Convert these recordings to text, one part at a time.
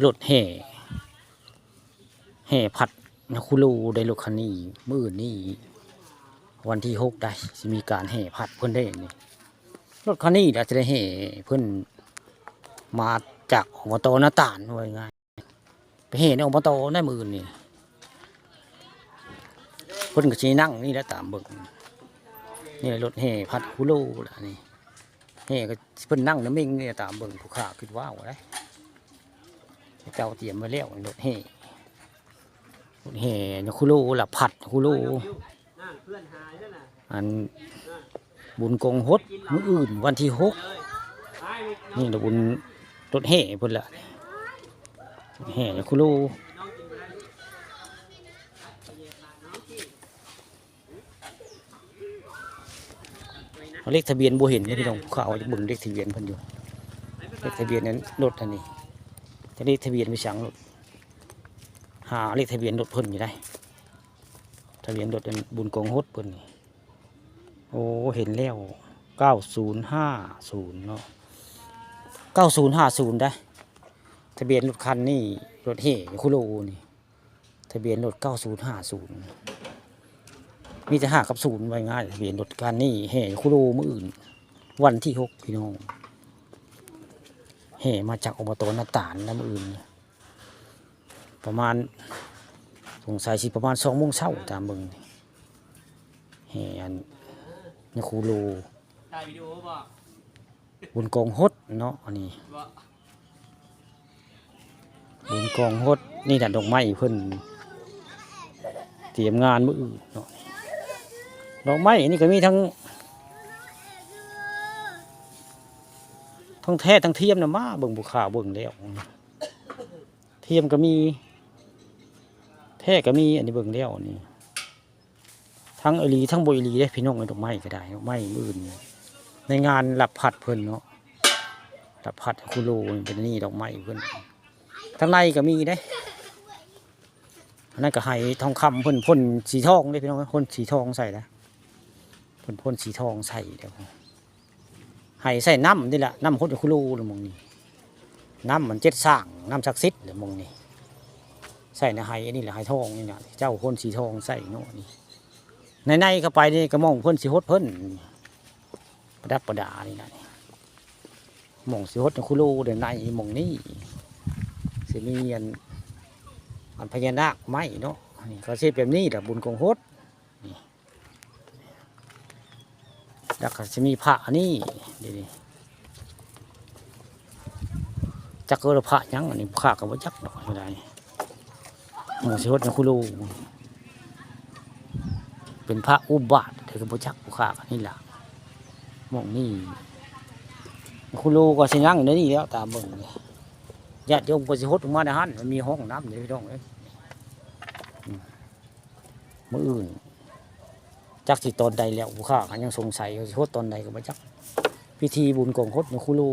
รถแห่แห่ผัดนคุรูได้รถคันนี้มื้อนี้วันที่หกได้จะมีการแห่ผัดเพิ่นได้นี่รถคันนี้เดี๋ยวจะได้แห่เพิ่นมาจากอบตหน้าตาลไว้ง่ายไปแห่ในอบตในมือนี่เพิ่นก็สินั่งนี่แหล้วตามเบิ่งนี่แหละรถแห่ผัดคุรูล่ะนี่แห่ก็เพิ่นนั่งน้ำมิงนี่ตามเบิ่งผู้ค้าคิดว่าว่าได้ เจ้าเตรียมไว้แล้วรถแห่รถแห่นคุโลละผัดคุลนั่นเพื่อนหายแล้วน่ะอันบุญกงฮดมื้ออื่นวันที่หกนี่ละบุญรถแห่เพิ่นละรถแห่คุลน้องกินไปได้เลขทะเบียนบ่เห็นเลยพี่น้องเขาเอาจะบิ่งเลขทะเบียนพิ่นอยู่เลขทะเบียนนั้นรถอันนี้ เลขทะเบียนไปสังรถหาเลขทะเบียนรถเพิ่นอยู่ได้ ทะเบียนรถอันบุญกงฮดเพิ่นนี่โอ้เห็นแล้วเก้าศูนย์ห้าศูนย์เนาะเก้าศูนย์ห้าศูนย์ได้ ทะเบียนรถคันนี่รถเฮ่คุโรนี่ ทะเบียนรถเก้าศูนย์ห้าศูนย์มีแต่ห้ากับศูนย์ไว้ง่ายทะเบียนรถคันนี่เฮ่คุโรมื่ออื่น วันที่หกพี่น้อง เฮ่มาจากอบตนาตาลนะมื่ออื่น ประมาณสงสัยสิประมาณสองโมงเช้าตามเบิ่งแห่อันนคูโลถ่ายวิดีโอบ่บุญกองฮดเนาะอันนี้บุญกองฮดนี่ดันดอกไม้เพิ่นเตรียมงานมืออื่นเนาะดอกไม้นี่ก็มีทั้ง ทั้งแท้ทั้งเทียมนะมาเบิ่งบุขาเบิ่งแล้วเทียมก็มี แท้ก็มีอันนี้เบิ่งแล้วนี่ทั้งอลีทั้งบอยลีได้พี่น้องไอ้ดอกไม้ก็ได้ดอกไม้อื่น ในงานหลับผัดเพิ่นเนาะหลับผัดคุโร่เป็นนี่ดอกไม้เพิ่นทั้งในก็มีได้นนั้นก็ให้ทองคำพ่นพ่นสีทองได้พี่น้องพ่นสีทองใส่นะพ่นพ่นสีทองใส่เดี๋ยว ให้ใส่น้ำนี่แหละน้ำพ่นคุโรเลยมองนี่น้ำมันเจ็ดสร้างน้ำศักดิ์สิทธิ์เลยมองนี่ใส่ในไฮอันนี้แหละไฮทองนี่นะเจ้าพ่นสีทองใส่เนาะนี่ในในเข้าไปนี่กระมองเพ่นสีฮดเพ่นประดับประดานี่นะมองสีฮดคุโลเดี๋ยวในมองนี่สิมีอันอันพญานาคไม้เนาะนี่เขาเช็ดแบบนี้แหละบุญกองฮด แล้วก็จะมีพระนี่ดีดีจักเกอร์พระยังอันนี้ข้ากับว่าจักดอกไม่ได้หมูสิฮดนะคุณลูเป็นพระอุบาทเธอก็บ่จักผู้ขากันนี่แหละมองนี่คุณลูก็สินั่งในนี่แล้วตามเบิ่งนี่ญาติโยมก็สิฮดมาในหันมันมีห้องน้ำอยู่พี่น้องเอ้ยมืออื่น จักสิตอนใดแล้วผู้ขากันยังสงสัยว่าสิฮดตอนใดก็บ่จัก พิธีบุญกองฮดนะคุลู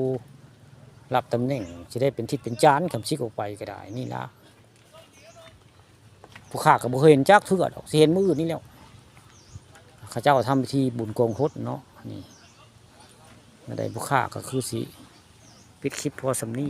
รับตำแหน่งจะได้เป็นทิศเป็นจานคำชิกออกไปก็ได้นี่ล่ะผู้ข้าก็บ่เคยเห็นจักเทื่อดอกสิเห็นมือนี่แล้วข้าเจ้าทำพิธีบุญกองโคดเนาะนี่มาได้ผู้ข้าก็คือสิปิดคลิปพอสำนี